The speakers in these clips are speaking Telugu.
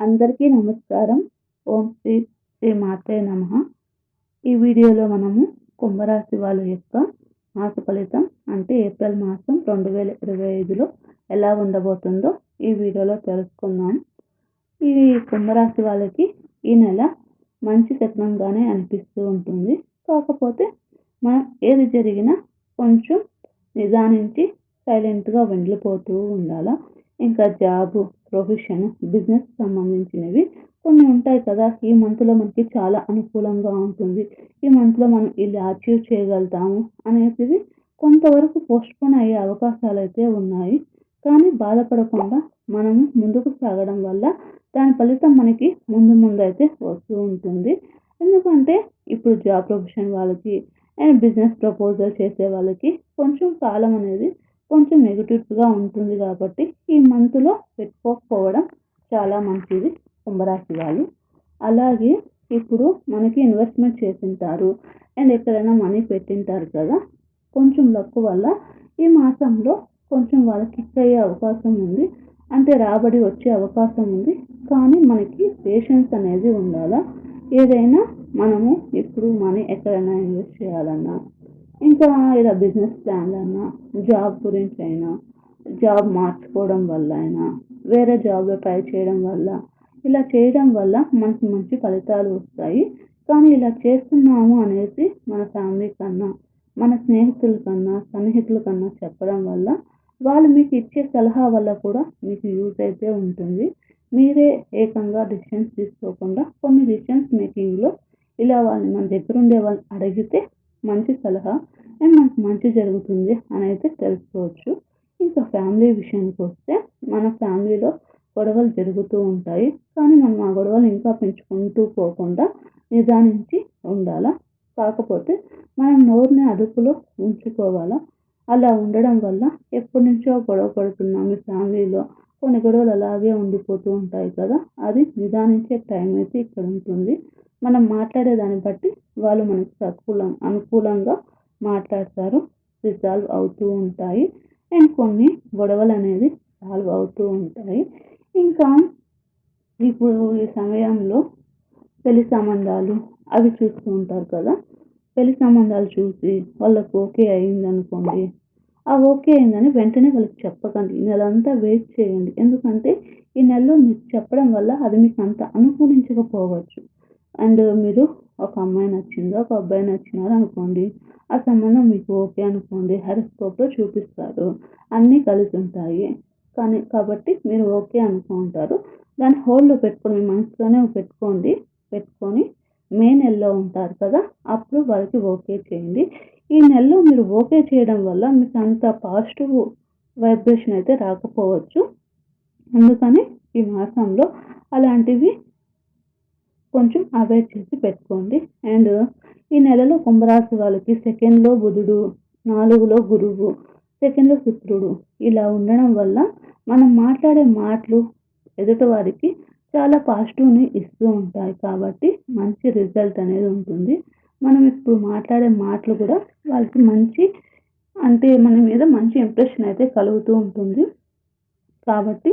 అందరికీ నమస్కారం. ఓం శ్రీ శ్రీ మాతే నమ. ఈ వీడియోలో మనము కుంభరాశి వాళ్ళ యొక్క మాస ఫలితం అంటే ఏప్రిల్ మాసం రెండు వేల ఇరవై ఐదులో ఎలా ఉండబోతుందో ఈ వీడియోలో తెలుసుకుందాం. ఈ కుంభరాశి వాళ్ళకి ఈ నెల మంచి శకనంగానే అనిపిస్తూ ఉంటుంది. కాకపోతే మనం ఏది జరిగినా కొంచెం నిదానించి సైలెంట్గా వెళ్ళిపోతూ ఉండాలా? ఇంకా జాబు ప్రొఫెషన్ బిజినెస్ సంబంధించినవి కొన్ని ఉంటాయి కదా. ఈ మంత్లో మనకి చాలా అనుకూలంగా ఉంటుంది. ఈ మంత్లో మనం ఇలా అచీవ్ చేయగలుగుతాము అనేటివి కొంతవరకు పోస్ట్పోన్ అయ్యే అవకాశాలు అయితే ఉన్నాయి. కానీ బాధపడకుండా మనము ముందుకు సాగడం వల్ల దాని ఫలితం మనకి ముందు ముందు అయితే వస్తూ ఉంటుంది. ఎందుకంటే ఇప్పుడు జాబ్ ప్రొఫెషన్ వాళ్ళకి అండ్ బిజినెస్ ప్రపోజల్ చేసే వాళ్ళకి కొంచెం కాలం అనేది కొంచెం నెగిటివ్గా ఉంటుంది కాబట్టి ఈ మంత్లో పెట్టుకోకపోవడం చాలా మంచిది కుంభరాశి వాళ్ళు. అలాగే ఇప్పుడు మనకి ఇన్వెస్ట్మెంట్ చేసింటారు అండ్ ఎక్కడైనా మనీ పెట్టింటారు కదా కొంచెం లక్ వల్ల ఈ మాసంలో కొంచెం వాళ్ళకి కిక్ అయ్యే అవకాశం ఉంది. అంటే రాబడి వచ్చే అవకాశం ఉంది. కానీ మనకి పేషెన్స్ అనేది ఉండాలా? ఏదైనా మనము ఇప్పుడు మనీ ఎక్కడైనా ఇన్వెస్ట్ చేయాలన్నా. ఇంకా ఇలా బిజినెస్ ప్లాన్లు అయినా జాబ్ గురించి అయినా జాబ్ మార్చుకోవడం వల్ల అయినా వేరే జాబ్లో ట్రై చేయడం వల్ల ఇలా చేయడం వల్ల మనకి మంచి ఫలితాలు వస్తాయి. కానీ ఇలా చేస్తున్నాము అనేసి మన ఫ్యామిలీ కన్నా మన స్నేహితుల కన్నా సన్నిహితుల కన్నా చెప్పడం వల్ల వాళ్ళు మీకు ఇచ్చే సలహా వల్ల కూడా మీకు యూజ్ అయితే ఉంటుంది. మీరే ఏకంగా డిసిషన్స్ తీసుకోకుండా కొన్ని డిసిషన్స్ మేకింగ్లో ఇలా వాళ్ళని మన దగ్గర ఉండే వాళ్ళని అడిగితే మంచి సలహా అండ్ మనకు మంచి జరుగుతుంది అని అయితే తెలుసుకోవచ్చు. ఇంకా ఫ్యామిలీ విషయానికి వస్తే మన ఫ్యామిలీలో గొడవలు జరుగుతూ ఉంటాయి. కానీ మనం ఆ గొడవలు ఇంకా పెంచుకుంటూ పోకుండా నిదానించి ఉండాలా? కాకపోతే మనం నోరుని అదుపులో ఉంచుకోవాలా? అలా ఉండడం వల్ల ఎప్పటి నుంచో గొడవ పడుతున్నాం మీ ఫ్యామిలీలో. కొన్ని గొడవలు అలాగే ఉండిపోతూ ఉంటాయి కదా? అది నిదానించే టైం అయితే ఇక్కడ ఉంటుంది. మనం మాట్లాడే దాన్ని బట్టి వాళ్ళు మనకు సకూలం అనుకూలంగా మాట్లాడతారు రిజాల్వ్ అవుతూ ఉంటాయి. అండ్ కొన్ని గొడవలు అనేది సాల్వ్ అవుతూ ఉంటాయి. ఇంకా ఇప్పుడు ఈ సమయంలో పెళ్ళి సంబంధాలు అవి చూస్తూ ఉంటారు కదా. పెళ్ళి సంబంధాలు చూసి వాళ్ళకు ఓకే అయిందనుకోండి ఆ ఓకే అయిందని వెంటనే వాళ్ళకి చెప్పకండి. ఈ నెలంతా వెయిట్ చేయండి. ఎందుకంటే ఈ నెలలో మీకు చెప్పడం వల్ల అది మీకు అంత అనుకూలించకపోవచ్చు. అండ్ uh, మీరు ఒక అమ్మాయి నచ్చింది ఒక అబ్బాయి నచ్చినారు అనుకోండి ఆ సంబంధం మీకు ఓకే అనుకోండి హెరస్కోప్లో చూపిస్తారు. అన్నీ కలిసి ఉంటాయి. కానీ కాబట్టి మీరు ఓకే అనుకుంటారు దాన్ని హోల్డ్లో పెట్టుకొని మీ మనసులోనే పెట్టుకోండి. పెట్టుకొని మే నెలలో ఉంటారు కదా అప్పుడు వాళ్ళకి ఓకే చేయండి. ఈ నెలలో మీరు ఓకే చేయడం వల్ల మీకు అంత పాజిటివ్ వైబ్రేషన్ అయితే రాకపోవచ్చు. అందుకని ఈ మాసంలో అలాంటివి కొంచెం అవాయిడ్ చేసి పెట్టుకోండి. అండ్ ఈ నెలలో కుంభరాశి వాళ్ళకి సెకండ్లో బుధుడు నాలుగులో గురువు సెకండ్లో శుక్రుడు ఇలా ఉండడం వల్ల మనం మాట్లాడే మాటలు ఎదుటి వారికి చాలా పాజిటివ్ని ఇస్తూ ఉంటాయి. కాబట్టి మంచి రిజల్ట్ అనేది ఉంటుంది. మనం ఇప్పుడు మాట్లాడే మాటలు కూడా వాళ్ళకి మంచి అంటే మన మీద మంచి ఇంప్రెషన్ అయితే కలుగుతూ ఉంటుంది. కాబట్టి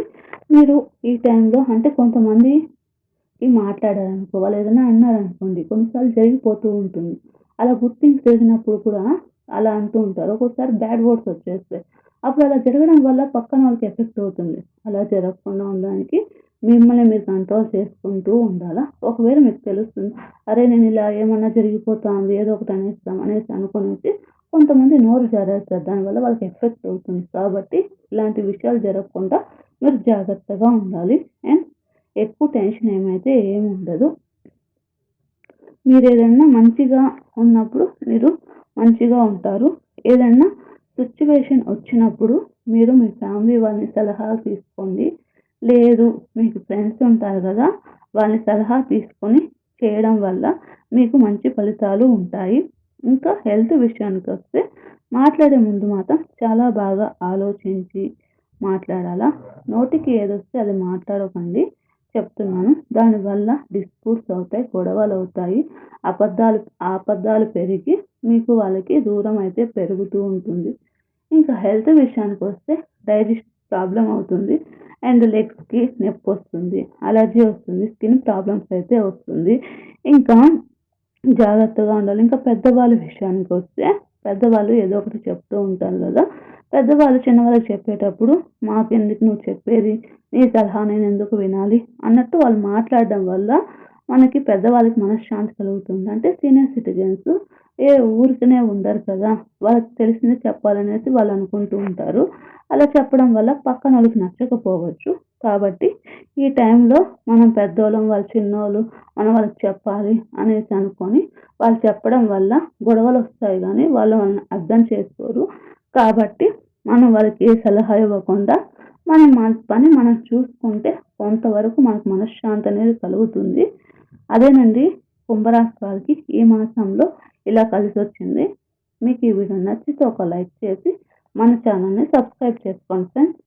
మీరు ఈ టైంలో అంటే కొంతమంది మాట్లాడారనుకో వాళ్ళు ఏదైనా అన్నారనుకోండి కొన్నిసార్లు జరిగిపోతూ ఉంటుంది. అలా గుర్తింపు జరిగినప్పుడు కూడా అలా అంటూ ఉంటారు. ఒక్కొక్కసారి బ్యాడ్ వర్డ్స్ వచ్చేస్తాయి. అప్పుడు అలా జరగడం వల్ల పక్కన వాళ్ళకి ఎఫెక్ట్ అవుతుంది. అలా జరగకుండా ఉండడానికి మిమ్మల్ని మీరు కంట్రోల్ చేసుకుంటూ ఉండాలా? ఒకవేళ మీకు తెలుస్తుంది అరే నేను ఇలా ఏమన్నా జరిగిపోతాను ఏదో ఒకటి అనేస్తాం అనేసి అనుకునేసి కొంతమంది నోరు జారేస్తారు. దానివల్ల వాళ్ళకి ఎఫెక్ట్ అవుతుంది. కాబట్టి ఇలాంటి విషయాలు జరగకుండా మీరు జాగ్రత్తగా ఉండాలి. అండ్ ఎక్కువ టెన్షన్ ఏమైతే ఏమి ఉండదు. మీరు ఏదైనా మంచిగా ఉన్నప్పుడు మీరు మంచిగా ఉంటారు. ఏదైనా సిచ్యువేషన్ వచ్చినప్పుడు మీరు మీ ఫ్యామిలీ వాళ్ళని సలహా తీసుకోండి. లేదు మీకు ఫ్రెండ్స్ ఉంటారు కదా వాళ్ళని సలహా తీసుకొని చేయడం వల్ల మీకు మంచి ఫలితాలు ఉంటాయి. ఇంకా హెల్త్ విషయానికి వస్తే మాట్లాడే ముందు మాత్రం చాలా బాగా ఆలోచించి మాట్లాడాలా? నోటికి ఏదొస్తే అది మాట్లాడకండి. చెప్తున్నాను. దానివల్ల డిస్ప్యూట్స్ అవుతాయి గొడవలు అవుతాయి. అబద్ధాలు అబద్ధాలు పెరిగి మీకు వాళ్ళకి దూరం అయితే పెరుగుతూ ఉంటుంది. ఇంకా హెల్త్ విషయానికి వస్తే డైజెస్ట్ ప్రాబ్లం అవుతుంది. అండ్ లెగ్స్కి నొప్పి వస్తుంది అలర్జీ వస్తుంది స్కిన్ ప్రాబ్లమ్స్ అయితే వస్తుంది. ఇంకా జాగ్రత్తగా ఉండాలి. ఇంకా పెద్దవాళ్ళ విషయానికి వస్తే పెద్దవాళ్ళు ఏదో ఒకటి చెప్తూ ఉంటారు కదా పెద్దవాళ్ళు చిన్నవాళ్ళకి చెప్పేటప్పుడు మాకెందుకు నువ్వు చెప్పేది? నీ సలహా నేను ఎందుకు వినాలి? అన్నట్టు వాళ్ళు మాట్లాడడం వల్ల మనకి పెద్దవాళ్ళకి మనశ్శాంతి కలుగుతుంది. అంటే సీనియర్ సిటిజన్స్ ఏ ఊరికనే ఉండరు కదా. వాళ్ళకి తెలిసింది చెప్పాలనేసి వాళ్ళు అనుకుంటూ ఉంటారు. అలా చెప్పడం వల్ల పక్కన వాళ్ళకి నచ్చకపోవచ్చు. కాబట్టి ఈ టైంలో మనం పెద్దోళ్ళం వాళ్ళు చిన్నోళ్ళు మనం వాళ్ళకి చెప్పాలి అనేసి అనుకొని వాళ్ళు చెప్పడం వల్ల గొడవలు వస్తాయి కానీ వాళ్ళు వాళ్ళని అర్థం చేసుకోరు. కాబట్టి మనం వాళ్ళకి ఏ సలహా ఇవ్వకుండా మనం మన పని మనం చూసుకుంటే కొంతవరకు మనకు మనశ్శాంతి అనేది కలుగుతుంది. అదేనండి కుంభరాశి వారికి ఈ మాసంలో ఇలా కలిసి వచ్చింది మీకు ఈ వీడియో నచ్చితే ఒక లైక్ చేసి మన ఛానల్ని సబ్స్క్రైబ్ చేసుకోండి ఫ్రెండ్స్.